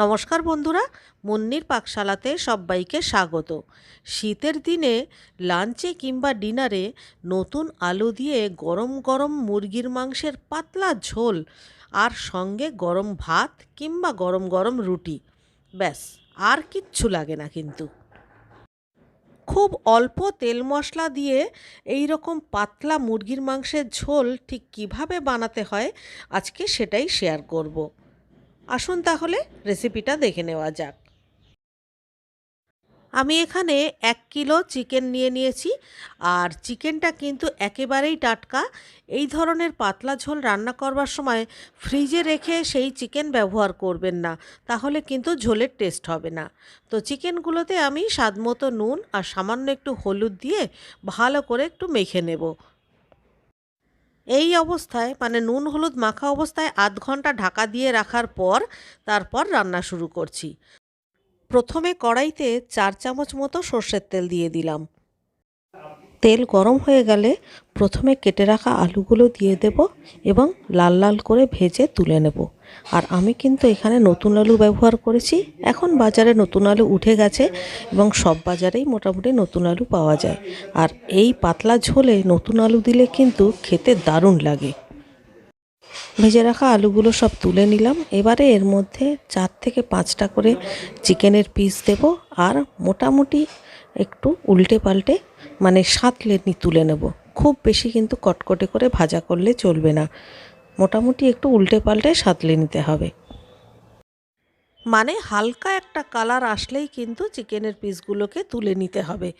নমস্কার বন্ধুরা, মুন্নির পাকশালাতে সবাইকে স্বাগত। শীতের দিনে লাঞ্চে কিংবা ডিনারে নতুন আলু দিয়ে গরম গরম মুরগির মাংসের পাতলা ঝোল আর সঙ্গে গরম ভাত কিংবা গরম গরম রুটি। ব্যাস, আর কিচ্ছু লাগে না কিন্তু। খুব অল্প তেল মশলা দিয়ে এই রকম পাতলা মুরগির মাংসের ঝোল ঠিক কীভাবে বানাতে হয়, আজকে সেটাই শেয়ার করব। আসুন তাহলে রেসিপিটা দেখে নেওয়া যাক। আমি এখানে এক কিলো চিকেন নিয়ে নিয়েছি, আর চিকেনটা কিন্তু একেবারেই টাটকা। এই ধরনের পাতলা ঝোল রান্না করবার সময় ফ্রিজে রেখে সেই চিকেন ব্যবহার করবেন না, তাহলে কিন্তু ঝোলের টেস্ট হবে না। তো চিকেনগুলোতে আমি স্বাদমতো নুন আর সামান্য একটু হলুদ দিয়ে ভালো করে একটু মেখে নেব। এই অবস্থায় মানে নুন হলুদ মাখা অবস্থায় আধ ঘণ্টা ঢাকা দিয়ে রাখার পর তারপর রান্না শুরু করছি। প্রথমে কড়াইতে চার চামচ মতো সর্ষের তেল দিয়ে দিলাম। তেল গরম হয়ে গেলে প্রথমে কেটে রাখা আলুগুলো দিয়ে দেব এবং লাল লাল করে ভেজে তুলে নেব। আর আমি কিন্তু এখানে নতুন আলু ব্যবহার করেছি। এখন বাজারে নতুন আলু উঠে গেছে এবং সব বাজারেই মোটামুটি নতুন আলু পাওয়া যায়। আর এই পাতলা ঝোলে নতুন আলু দিলে কিন্তু খেতে দারুণ লাগে। ভেজে রাখা আলুগুলো সব তুলে নিলাম। এবারে এর মধ্যে চার থেকে পাঁচটা করে চিকেনের পিস দেব। আর মোটামুটি একটু উল্টে পাল্টে মানে সাঁতলে নি তুলে নেব। খুব বেশি কিন্তু কটকটে করে ভাজা করলে চলবে না। মোটামুটি একটু উল্টে পাল্টে সাঁতলে নিতে হবে। মানে হালকা একটা কালার আসলেই কিন্তু চিকেনের পিসগুলোকে তুলে নিতে হবে।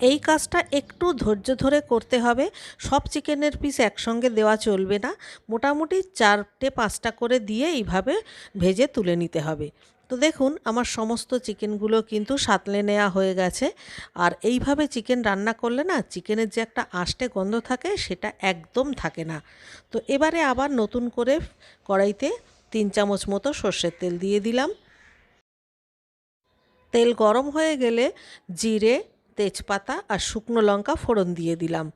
এই কাজটা একটু ধৈর্য ধরে করতে হবে। সব চিকেনের পিস একসঙ্গে দেওয়া চলবে না। মোটামুটি চারটে পাঁচটা করে দিয়ে এইভাবে ভেজে তুলে নিতে হবে। তো দেখুন, আমার সমস্ত চিকেনগুলো কিন্তু সাতলে নেওয়া হয়ে গেছে। আর এইভাবে চিকেন রান্না করলে না, চিকেনের যে একটা আষ্টে গন্ধ থাকে, সেটা একদম থাকে না। তো এবারে আবার নতুন করে কড়াইতে তিন চামচ মতো সর্ষের তেল দিয়ে দিলাম। তেল গরম হয়ে গেলে জিরে, তেজপাতা আর শুকনো লঙ্কা ফোড়ন দিয়ে দিলাম।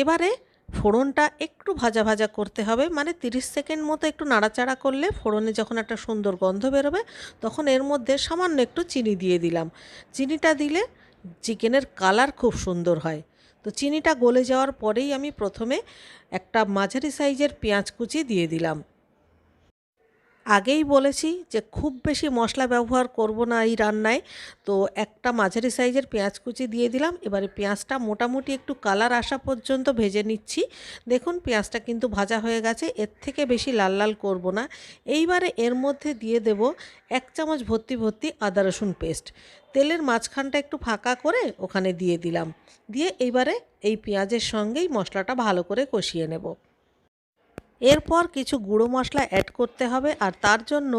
এবারে ফোড়নটা একটু ভাজা ভাজা করতে হবে। মানে তিরিশ সেকেন্ড মতো একটু নাড়াচাড়া করলে ফোড়নে যখন একটা সুন্দর গন্ধ বেরোবে, তখন এর মধ্যে সামান্য একটু চিনি দিয়ে দিলাম। চিনিটা দিলে চিকেনের কালার খুব সুন্দর হয়। তো চিনিটা গলে যাওয়ার পরেই আমি প্রথমে একটা মাঝারি সাইজের পেঁয়াজ কুচি দিয়ে দিলাম। আগেই বলেছি যে খুব বেশি মশলা ব্যবহার করব না এই রান্নায়। তো একটা মাঝারি সাইজের পেঁয়াজ কুচি দিয়ে দিলাম। এবারে পেঁয়াজটা মোটামুটি একটু কালার আসা পর্যন্ত ভেজে নিচ্ছি। দেখুন, পেঁয়াজটা কিন্তু ভাজা হয়ে গেছে। এর থেকে বেশি লাল লাল করব না। এইবারে এর মধ্যে দিয়ে দেব এক চামচ ভর্তি ভর্তি আদা রসুন পেস্ট। তেলের মাঝখানটা একটু ফাঁকা করে ওখানে দিয়ে দিলাম। দিয়ে এইবারে এই পেঁয়াজের সঙ্গেই মশলাটা ভালো করে কষিয়ে নেব। এরপর কিছু গুঁড়ো মশলা অ্যাড করতে হবে আর তার জন্য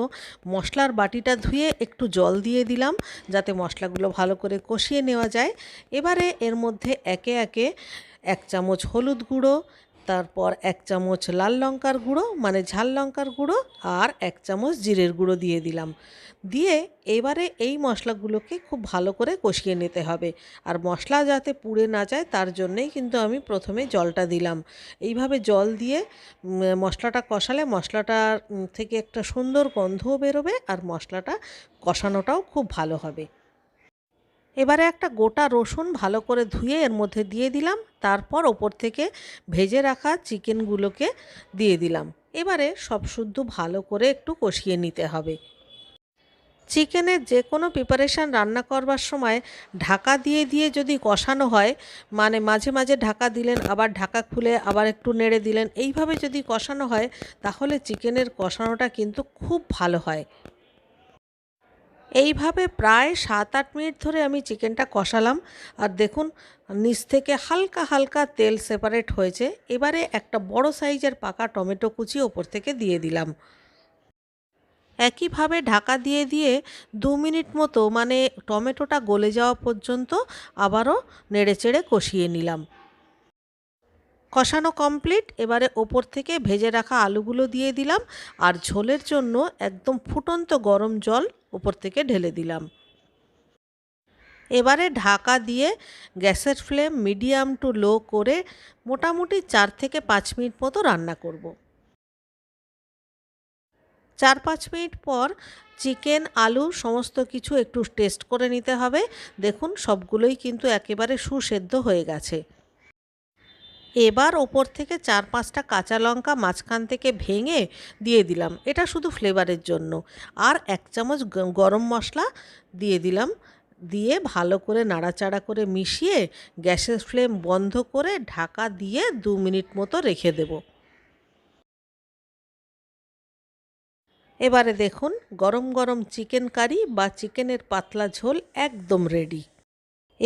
মশলার বাটিটা ধুয়ে একটু জল দিয়ে দিলাম যাতে মশলাগুলো ভালো করে কষিয়ে নেওয়া যায়। এবারে এর মধ্যে একে একে এক চামচ হলুদ গুঁড়ো তারপর এক চামচ লাল লঙ্কার গুঁড়ো মানে ঝাল লঙ্কার গুঁড়ো, আর এক চামচ জিরের গুঁড়ো দিয়ে দিলাম। দিয়ে এবারে এই মশলাগুলোকে খুব ভালো করে কষিয়ে নিতে হবে। আর মশলা যাতে পুড়ে না যায়, তার জন্যেই কিন্তু আমি প্রথমে জলটা দিলাম। এইভাবে জল দিয়ে মশলাটা কষালে মশলাটার থেকে একটা সুন্দর গন্ধও বেরোবে, আর মশলাটা কষানোটাও খুব ভালো হবে। এবারে একটা গোটা রসুন ভালো করে ধুয়ে এর মধ্যে দিয়ে দিলাম। তারপর ওপর থেকে ভেজে রাখা চিকেনগুলোকে দিয়ে দিলাম। এবারে সব শুদ্ধ ভালো করে একটু কষিয়ে নিতে হবে। চিকেনের যে কোনো প্রিপারেশান রান্না করবার সময় ঢাকা দিয়ে দিয়ে যদি কষানো হয় মানে মাঝে মাঝে ঢাকা দিলেন, আবার ঢাকা খুলে আবার একটু নেড়ে দিলেন, এইভাবে যদি কষানো হয়, তাহলে চিকেনের কষানোটা কিন্তু খুব ভালো হয়। এইভাবে প্রায় সাত আট মিনিট ধরে আমি চিকেনটা কষালাম। আর দেখুন, নিচ থেকে হালকা হালকা তেল সেপারেট হয়েছে। এবারে একটা বড় সাইজের পাকা টমেটো কুচি ওপর থেকে দিয়ে দিলাম। একইভাবে ঢাকা দিয়ে দিয়ে দু মিনিট মতো মানে টমেটোটা গলে যাওয়া পর্যন্ত আবারও নেড়েচেড়ে কষিয়ে নিলাম। কষানো কমপ্লিট। এবারে ওপর থেকে ভেজে রাখা আলুগুলো দিয়ে দিলাম। আর ঝোলের জন্য একদম ফুটন্ত গরম জল ওপর থেকে ঢেলে দিলাম। এবারে ঢাকা দিয়ে গ্যাসের ফ্লেম মিডিয়াম টু লো করে মোটামুটি চার থেকে পাঁচ মিনিট মতো রান্না করব। চার পাঁচ মিনিট পর চিকেন, আলু সমস্ত কিছু একটু টেস্ট করে নিতে হবে। দেখুন সবগুলোই কিন্তু একেবারে সুসেদ্ধ হয়ে গেছে। এবার ওপর থেকে চার পাঁচটা কাঁচা লঙ্কা মাঝখান থেকে ভেঙে দিয়ে দিলাম। এটা শুধু ফ্লেভারের জন্য। আর এক চামচ গরম মশলা দিয়ে দিলাম। দিয়ে ভালো করে নাড়াচাড়া করে মিশিয়ে গ্যাসের ফ্লেম বন্ধ করে ঢাকা দিয়ে দু মিনিট মতো রেখে দেব। এবারে দেখুন, গরম গরম চিকেন কারি বা চিকেনের পাতলা ঝোল একদম রেডি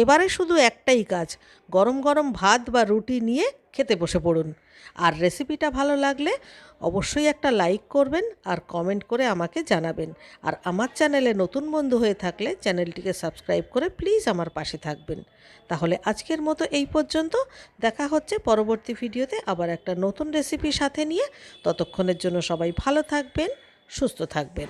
এবারে শুধু একটাই কাজ, গরম গরম ভাত বা রুটি নিয়ে খেতে বসে পড়ুন। আর রেসিপিটা ভালো লাগলে অবশ্যই একটা লাইক করবেন আর কমেন্ট করে আমাকে জানাবেন। আর আমার চ্যানেলে নতুন বন্ধু হয়ে থাকলে চ্যানেলটিকে সাবস্ক্রাইব করে প্লিজ আমার পাশে থাকবেন। তাহলে আজকের মতো এই পর্যন্ত। দেখা হচ্ছে পরবর্তী ভিডিওতে আবার একটা নতুন রেসিপি সাথে নিয়ে। ততক্ষণের জন্য সবাই ভালো থাকবেন, সুস্থ থাকবেন।